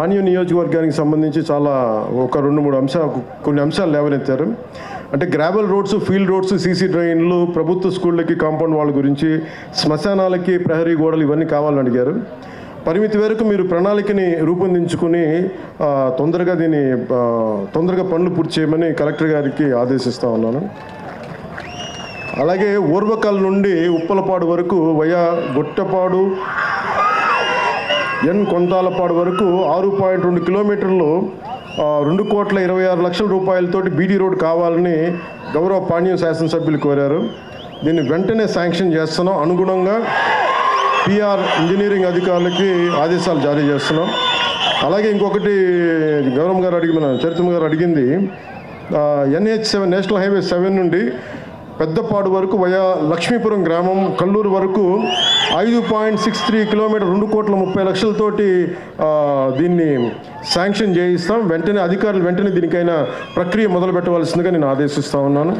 పానీయ నియోజకవర్గానికి సంబంధించి చాలా ఒక రెండు మూడు అంశాలు కొన్ని అంశాలు లేవనెత్తారు. అంటే gravel roads field roads CC డ్రైన్లు ప్రభుత్వ స్కూళ్ళకి కాంపౌండ్ వాళ్ళ గురించి శ్మశానాలకి ప్రహరీ గోడలు ఇవన్నీ కావాలని అడిగారు. పరిమితి వరకు మీరు ప్రణాళికని రూపొందించుకుని తొందరగా దీన్ని తొందరగా పనులు పూర్తి చేయమని కలెక్టర్ గారికి ఆదేశిస్తూ ఉన్నాను. అలాగే ఊర్వకల్ నుండి ఉప్పలపాడు వరకు వయా గొట్టపాడు ఎన్ కొంతాలపాడు వరకు ఆరు పాయింట్ రెండు కిలోమీటర్లు రెండు కోట్ల ఇరవై ఆరు లక్షల రూపాయలతోటి బీడీ రోడ్ కావాలని గౌరవ పాణ్యం శాసనసభ్యులు కోరారు. దీన్ని వెంటనే శాంక్షన్ చేస్తున్నాం. అనుగుణంగా పిఆర్ ఇంజనీరింగ్ అధికారులకి ఆదేశాలు జారీ చేస్తున్నాం. అలాగే ఇంకొకటి గౌరవం గారు అడిగి మన చరిత్ర గారు అడిగింది NH seven national highway seven నుండి పెద్దపాడు వరకు వయా లక్ష్మీపురం గ్రామం కల్లూరు వరకు ఐదు పాయింట్ సిక్స్ త్రీ కిలోమీటర్ రెండు కోట్ల ముప్పై లక్షలతోటి దీన్ని శాంక్షన్ చేయిస్తాం. వెంటనే అధికారులు వెంటనే దీనికైనా ప్రక్రియ మొదలు పెట్టవలసిందిగా నేను ఆదేశిస్తా ఉన్నాను.